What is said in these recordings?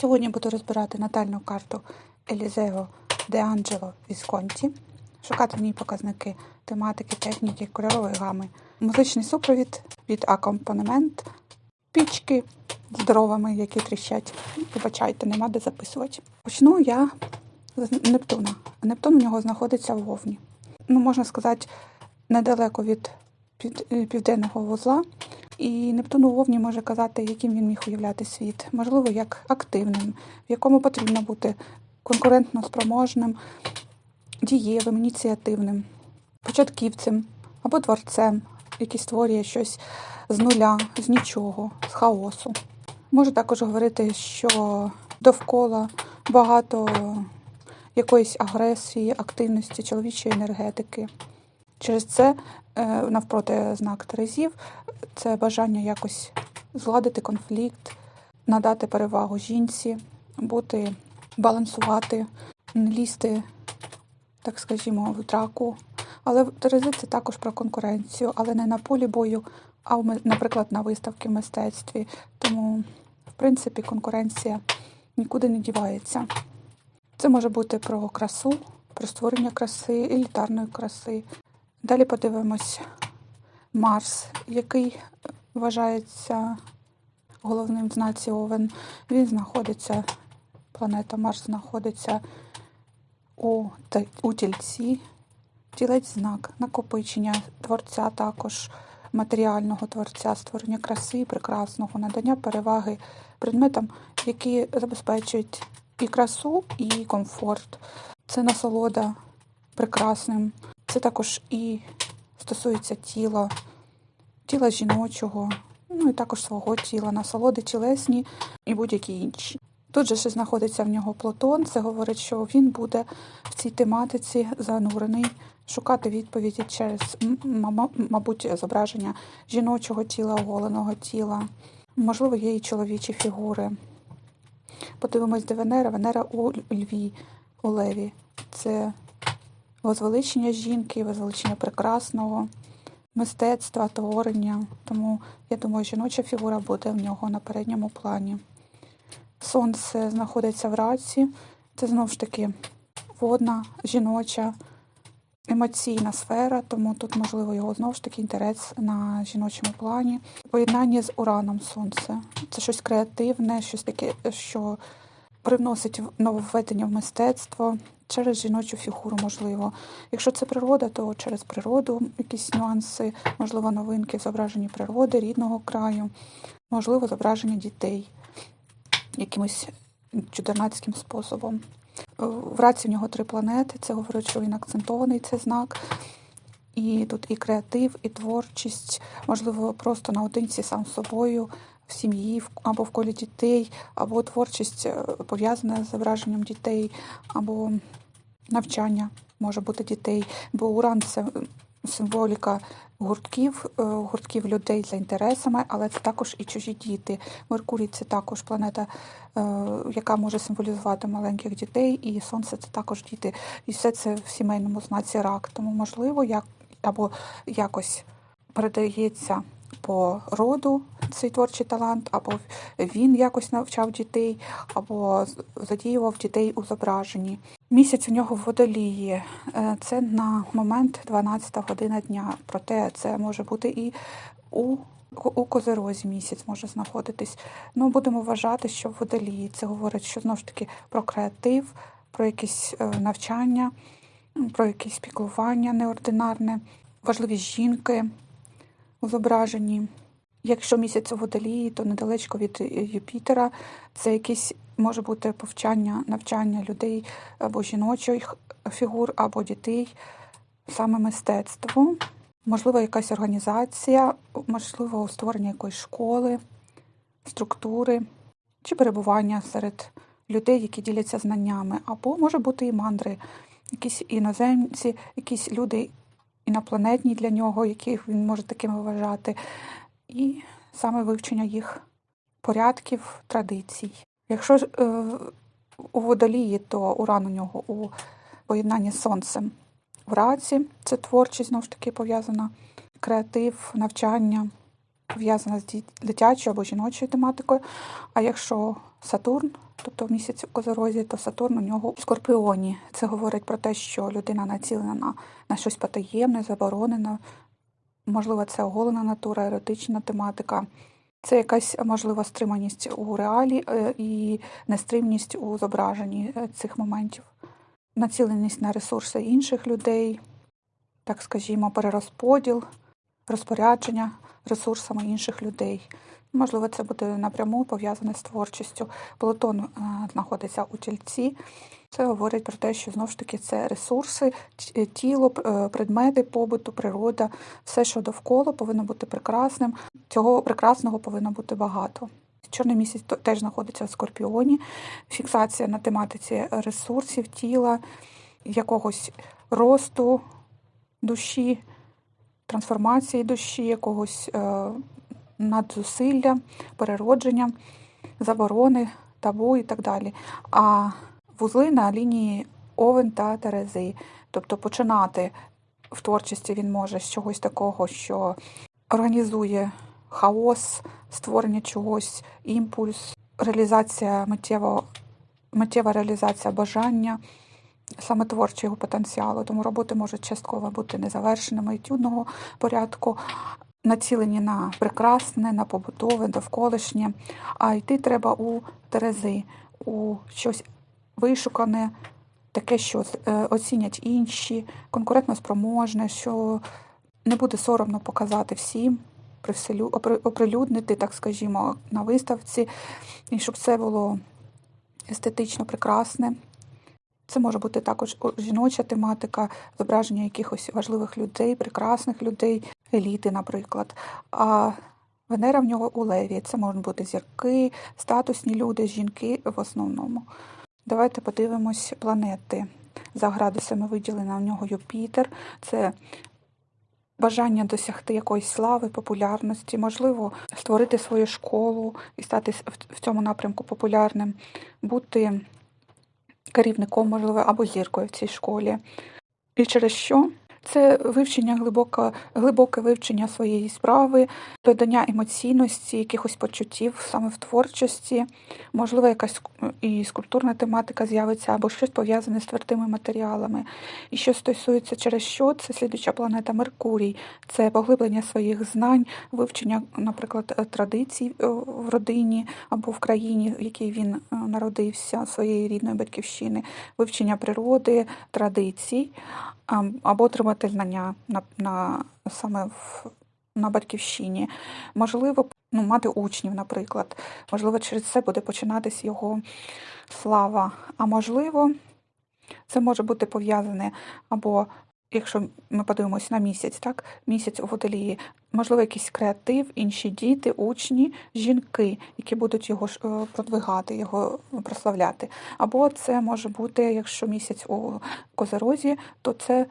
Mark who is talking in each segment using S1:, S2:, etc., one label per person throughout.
S1: Сьогодні буду розбирати натальну карту Елізео де Анджело Вісконті, шукати в ній показники тематики, техніки, кольорової гами, музичний супровід від акомпанемент, пічки з дровами, які тріщать. Вибачайте, нема де записувати. Почну я з Нептуна. Нептун у нього знаходиться в Вовні. Ну, можна сказати, недалеко від південного вузла. І Нептун у Вовні може казати, яким він міг уявляти світ. Можливо, як активним, в якому потрібно бути конкурентно спроможним, дієвим, ініціативним, початківцем або творцем, який створює щось з нуля, з нічого, з хаосу. Може також говорити, що довкола багато якоїсь агресії, активності, чоловічої енергетики. Через це е, навпроти знак Терезів це бажання якось згладити конфлікт, надати перевагу жінці, бути, балансувати, не лізти, так скажімо, в драку. Але Терези це також про конкуренцію, але не на полі бою, а наприклад на виставки в мистецтві. Тому, в принципі, конкуренція нікуди не дівається. Це може бути про красу, про створення краси, елітарної краси. Далі подивимось Марс, який вважається головним в знаці Овен. Він знаходиться, планета Марс знаходиться у, у тільці. Тілець знак накопичення творця також матеріального творця, створення краси, і прекрасного, надання переваги предметам, які забезпечують і красу, і комфорт. Це насолода прекрасним. Це також і стосується тіла, тіла жіночого, ну і також свого тіла, насолоди тілесні і будь-які інші. Тут же ще знаходиться в нього Плутон. Це говорить, що він буде в цій тематиці занурений, шукати відповіді через, мабуть, зображення жіночого тіла, оголеного тіла. Можливо, є і чоловічі фігури. Подивимось, де Венера. Венера у Льві, у Леві. Це возвеличення жінки, возвеличення прекрасного, мистецтва, творення. Тому я думаю, жіноча фігура буде в нього на передньому плані. Сонце знаходиться в раці. Це знову ж таки водна, жіноча, емоційна сфера, тому тут можливо його знову ж таки інтерес на жіночому плані. Поєднання з ураном сонце. Це щось креативне, щось таке, що привносить нововведення в мистецтво через жіночу фігуру, можливо. Якщо це природа, то через природу якісь нюанси, можливо, новинки в зображенні природи, рідного краю, можливо, зображення дітей якимось чудернацьким способом. Е, В раці в нього три планети. Це говорить, що він акцентований цей знак. І тут і креатив, і творчість, можливо, просто наодинці сам з собою, в сім'ї або в колі дітей, або творчість е, пов'язана з зображенням дітей, або навчання може бути дітей. Бо уран це символіка гуртків, е, гуртків людей за інтересами, але це також і чужі діти. Меркурій це також планета, е, яка може символізувати маленьких дітей, і сонце це також діти. І все це в сімейному знаці рак. Тому можливо, як або якось передається по роду цей творчий талант, або він якось навчав дітей, або задіював дітей у зображенні. Місяць у нього водолії. Е, Це на момент 12 година дня. Проте це може бути і у, у козерозі місяць може знаходитись. Ну, будемо вважати, що в водолії це говорить, що знову ж таки про креатив, про якісь е, навчання, про якесь піклування неординарне, важливість жінки у зображенні. Якщо місяць у водолії, то недалечко від е, Юпітера це якісь може бути повчання, навчання людей або жіночих фігур, або дітей, саме мистецтво, можливо, якась організація, можливо, створення якоїсь школи, структури чи перебування серед людей, які діляться знаннями, або може бути і мандри, якісь іноземці, якісь люди інопланетні для нього, яких він може такими вважати, і саме вивчення їх порядків, традицій. Якщо е, у водолії, то уран у нього у поєднанні з сонцем в раці, це творчість, знову ж таки пов'язана, креатив, навчання, пов'язана з дитячою або жіночою тематикою. А якщо Сатурн тобто місяць у Козорозі, то Сатурн у нього у Скорпіоні. Це говорить про те, що людина націлена на, на щось потаємне, заборонене. Можливо, це оголена натура, еротична тематика. Це якась можлива стриманість у реалі е, і нестримність у зображенні е, цих моментів, націленість на ресурси інших людей, так скажімо, перерозподіл, розпорядження ресурсами інших людей. Можливо, це буде напряму пов'язане з творчістю. Плутон е, знаходиться у тільці. Це говорить про те, що знову ж таки це ресурси, тіло, е, предмети побуту, природа, все, що довкола, повинно бути прекрасним. Цього прекрасного повинно бути багато. Чорний місяць теж знаходиться в скорпіоні. Фіксація на тематиці ресурсів, тіла, якогось росту душі, трансформації душі, якогось е, надзусилля, переродження, заборони, табу і так далі. А вузли на лінії Овен та Терези. Тобто починати в творчості він може з чогось такого, що організує хаос, створення чогось, імпульс, реалізація миттєво, миттєва реалізація бажання, саме творчого потенціалу. Тому роботи можуть частково бути незавершеними етюдного порядку, націлені на прекрасне, на побутове, довколишнє. А йти треба у Терези, у щось вишукане, таке, що е, оцінять інші, конкурентно спроможне, що не буде соромно показати всім, оприлюднити, так скажімо, на виставці, і щоб це було естетично прекрасне. Це може бути також жіноча тематика, зображення якихось важливих людей, прекрасних людей, еліти, наприклад. А Венера в нього у Леві. Це можуть бути зірки, статусні люди, жінки в основному. Давайте подивимось планети. За градусами виділена в нього Юпітер. Це бажання досягти якоїсь слави, популярності, можливо, створити свою школу і стати в- цьому напрямку популярним, бути керівником, можливо, або зіркою в цій школі. І через що? Це вивчення глибоке, глибоке вивчення своєї справи, додання емоційності, якихось почуттів саме в творчості, можливо, якась і скульптурна тематика з'явиться, або щось пов'язане з твердими матеріалами. І що стосується через що, це слідуча планета Меркурій, це поглиблення своїх знань, вивчення, наприклад, е, традицій е, в родині або в країні, в якій він е, народився, своєї рідної батьківщини, вивчення природи, традицій, або отримати знання на, на саме в, на батьківщині. Можливо, ну, мати учнів, наприклад. Можливо, через це буде починатись його слава. А можливо, це може бути пов'язане або. Якщо ми подивимося на місяць, так місяць у водолії, можливо, якийсь креатив, інші діти, учні, жінки, які будуть його е, продвигати, його прославляти. Або це може бути, якщо місяць у козерозі, то це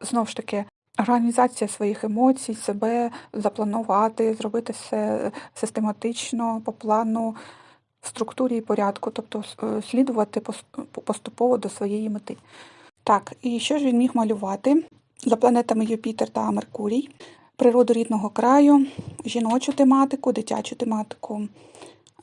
S1: знов ж таки організація своїх емоцій, себе запланувати, зробити все систематично, по плану, в структурі і порядку, тобто е, слідувати пос- поступово до своєї мети. Так, і що ж він міг малювати за планетами Юпітер та Меркурій? Природу рідного краю, жіночу тематику, дитячу тематику,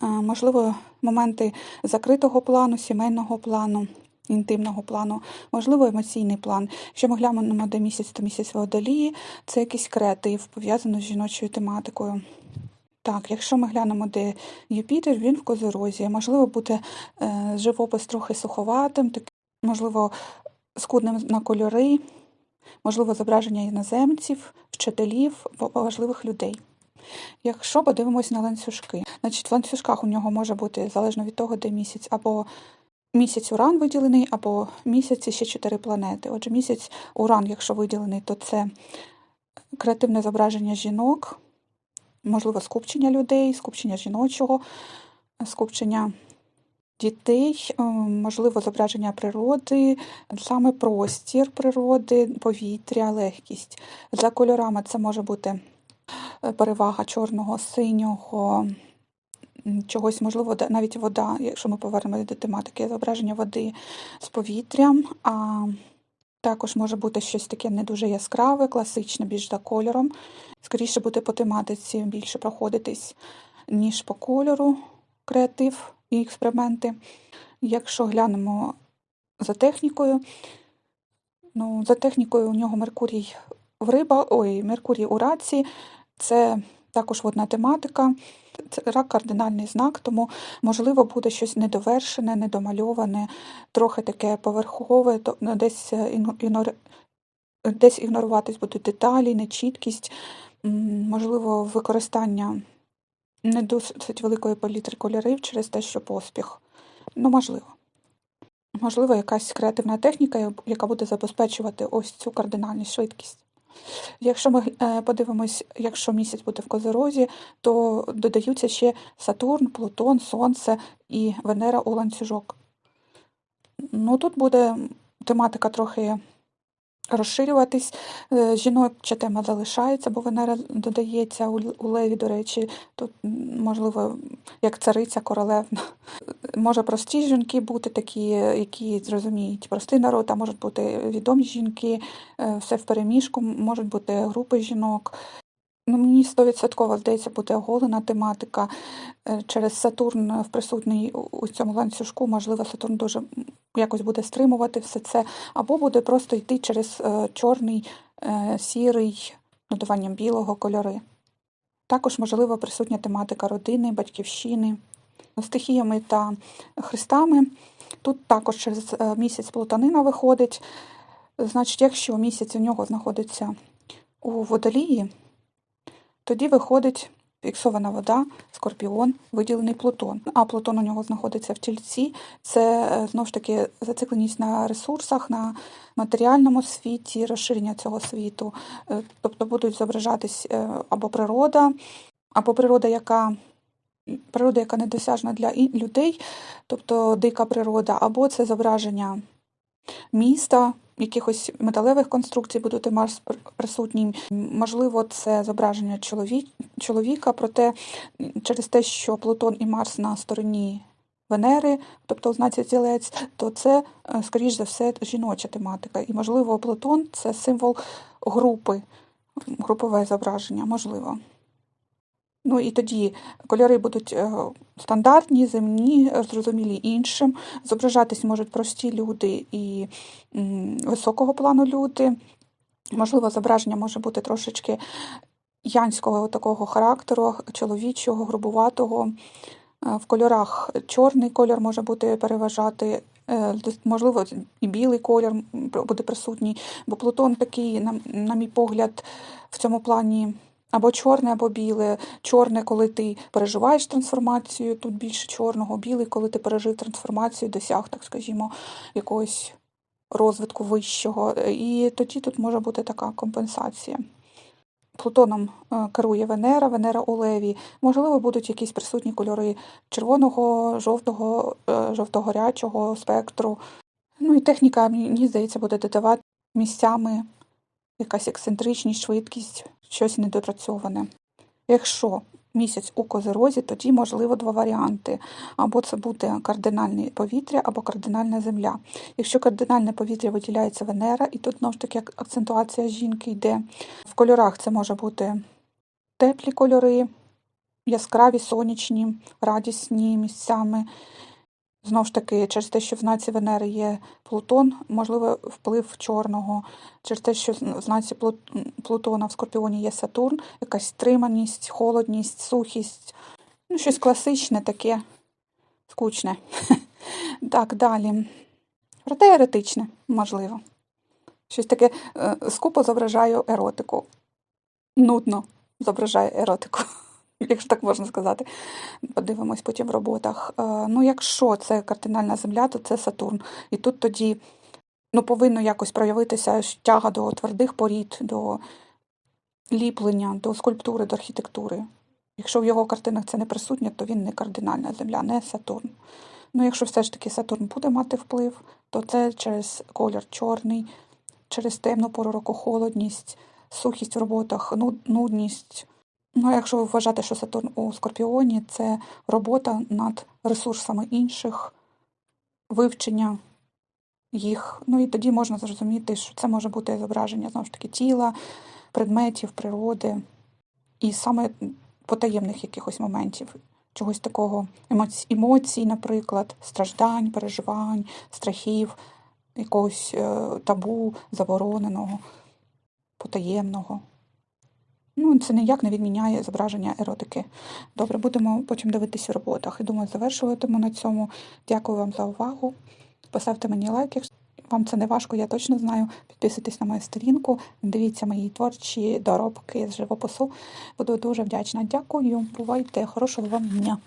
S1: е, можливо, моменти закритого плану, сімейного плану, інтимного плану, можливо, емоційний план. Якщо ми глянемо де місяць, то місяць водолії, це якийсь креатив, пов'язаний з жіночою тематикою. Так, якщо ми глянемо, де Юпітер, він в Козорозі. Можливо, буде е, живопис трохи суховатим, так, можливо, скудним на кольори, можливо, зображення іноземців, вчителів, важливих людей. Якщо подивимось на ланцюжки, значить в ланцюжках у нього може бути залежно від того, де місяць, або місяць Уран виділений, або місяці ще чотири планети. Отже, місяць Уран, якщо виділений, то це креативне зображення жінок, можливо, скупчення людей, скупчення жіночого, скупчення дітей, е, можливо, зображення природи, саме простір природи, повітря, легкість. За кольорами це може бути е, перевага чорного, синього, чогось, можливо, навіть вода, якщо ми повернемося до тематики, зображення води з повітрям. А також може бути щось таке не дуже яскраве, класичне, більш за кольором. Скоріше буде по тематиці більше проходитись, ніж по кольору креатив і експерименти. Якщо глянемо за технікою, ну, за технікою у нього Меркурій в риба, ой, Меркурій у раці, це також водна тематика. Рак кардинальний знак, тому можливо буде щось недовершене, недомальоване, трохи таке поверхове, ну, десь е, ігнор- десь ігноруватись будуть деталі, нечіткість, можливо, використання не досить великої палітри кольорів через те, що поспіх. Ну, можливо. Можливо, якась креативна техніка, яка буде забезпечувати ось цю кардинальну швидкість. Якщо ми е, подивимось, якщо місяць буде в Козерозі, то додаються ще Сатурн, Плутон, Сонце і Венера у ланцюжок. Ну, тут буде тематика трохи розширюватись. Е, Жіноча тема залишається, бо вона додається у Леві, до речі, тут, можливо, як цариця королевна. Може прості жінки бути такі, які зрозуміють простий народ, а можуть бути відомі жінки, е, все в переміжку, можуть бути групи жінок. Ну, мені стовідсотково здається, буде оголена тематика Е, через Сатурн е, в присутній у- цьому ланцюжку. Можливо, Сатурн дуже якось буде стримувати все це, або буде просто йти через е, чорний, сірий, додаванням білого кольори. Також, можливо, присутня тематика родини, батьківщини, стихіями та хрестами. Тут також через місяць плутанина виходить. Значить, якщо місяць у нього знаходиться у водолії, тоді виходить фіксована вода, скорпіон, виділений Плутон. А Плутон у нього знаходиться в тільці. Це е, знову ж таки зацикленість на ресурсах, на матеріальному світі, розширення цього світу. Е, Тобто будуть зображатись е, або природа, або природа, яка природа, яка недосяжна для людей, тобто дика природа, або це зображення міста, якихось металевих конструкцій буде і Марс присутній. Можливо, це зображення чоловіка, проте через те, що Плутон і Марс на стороні Венери, тобто у знаці тілець, то це, е, скоріш за все, жіноча тематика. І, можливо, Плутон це символ групи, групове зображення, можливо. Ну і тоді кольори будуть е, стандартні, земні, е, зрозумілі іншим. Зображатись можуть прості люди і високого плану люди. Можливо, зображення може бути трошечки янського такого характеру, чоловічого, грубуватого. Е, В кольорах чорний колір може бути переважати, можливо, і білий колір буде присутній, бо Плутон такий, на мій погляд, в цьому плані або чорне, або біле. Чорне, коли ти переживаєш трансформацію, тут більше чорного, білий, коли ти пережив трансформацію, досяг, так скажімо, якогось розвитку вищого. І тоді тут може бути така компенсація. Плутоном е, керує Венера, Венера у Леві. Можливо, будуть якісь присутні кольори червоного, жовтого, е, жовто-горячого спектру. Ну і техніка, мені здається, буде додавати місцями якась ексцентричність, швидкість, щось недопрацьоване. Якщо місяць у козерозі, тоді можливо два варіанти. Або це буде кардинальне повітря, або кардинальна земля. Якщо кардинальне повітря виділяється Венера, і тут знову ж таки акцентуація жінки йде. В кольорах це може бути теплі кольори, яскраві, сонячні, радісні місцями. Знову ж таки, через те, що в знаці Венери є Плутон, можливо, вплив чорного, через те, що в знаці Плутона в Скорпіоні є Сатурн, якась стриманість, холодність, сухість, ну, щось класичне таке, скучне. Так, далі. Проте еретичне, можливо. Щось таке е, скупо зображаю еротику. Нудно зображає еротику, якщо так можна сказати. Подивимось потім в роботах. Е, Ну, якщо це кардинальна земля, то це Сатурн. І тут тоді ну, повинно якось проявитися тяга до твердих порід, до ліплення, до скульптури, до архітектури. Якщо в його картинах це не присутнє, то він не кардинальна земля, не Сатурн. Ну, якщо все ж таки Сатурн буде мати вплив, то це через колір чорний, через темну пору року холодність, сухість в роботах, нудність. Ну, якщо вважати, що Сатурн у Скорпіоні це робота над ресурсами інших, вивчення їх. Ну і тоді можна зрозуміти, що це може бути зображення знову ж таки тіла, предметів, природи і саме потаємних якихось моментів, чогось такого емоцій, емоцій, наприклад, страждань, переживань, страхів, якогось е, табу, забороненого, потаємного. Ну, це ніяк не відміняє зображення еротики. Добре, будемо потім дивитися в роботах. І думаю, завершуватиму на цьому. Дякую вам за увагу. Поставте мені лайк, якщо вам це не важко, я точно знаю. Підписуйтесь на мою сторінку, дивіться мої творчі доробки з живопису. Буду дуже вдячна. Дякую. Бувайте, хорошого вам дня.